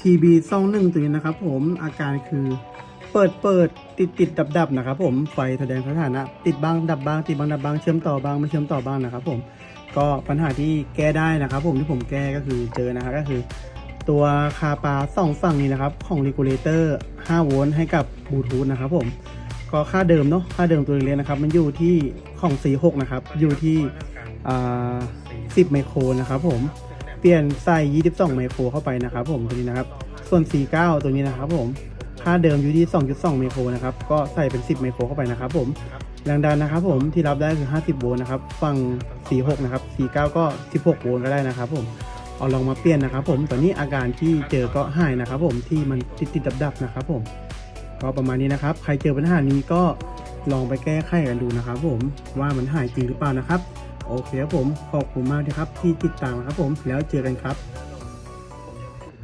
TB 2 1ตัวนี้นะครับผมอาการคือเปิดเปิดติดติดดับดับนะครับผมไฟแสดงสถานะ ติดบ้างดับบ้างติดบ้างดับบ้างเชื่อมต่อบ้างไม่เชื่อมต่อบ้างนะครับผมก็ปัญหาที่แก้ได้นะครับผมที่ผมแก้ก็คือเจอนะครับก็คือ ตัวคาปาสองฝั่งนี้นะครับของ regulator 5โวลต์ให้กับบลูทูธนะครับผมก็ค่าเดิมเนาะค่าเดิมตัวเล็กๆนะครับ มันอยู่ที่ของ C6 นะครับ อยู่ที่ 10 ไมโครนะครับผม เปลี่ยนใส่ 22 ไมโครเข้าไปนะครับผมตัวนี้นะครับ ส่วน 49 ตัวนี้นะครับผม ค่าเดิมอยู่ที่ 2.2 ไมโครนะครับ ก็ใส่เป็น 10 ไมโครเข้าไปนะครับผม แรงดันนะครับผมที่รับได้คือ 50 โวลต์นะครับ ฝั่ง 46 นะครับ 49 ก็ 16 โวลต์ก็ได้นะครับผม เอาลองมาเปลี่ยนนะครับผม ตอนนี้อาการที่เจอก็หายนะครับผม ที่มันติดติดดับดับๆนะครับผม ก็ประมาณนี้นะครับ ใครเจอปัญหานี้ก็ลองไปแก้ไขกันดูนะครับผม ว่ามันหายจริงหรือเปล่านะครับ โอเคครับผมขอบคุณมากที่ครับที่ติดตามครับผมแล้วเจอกันครับ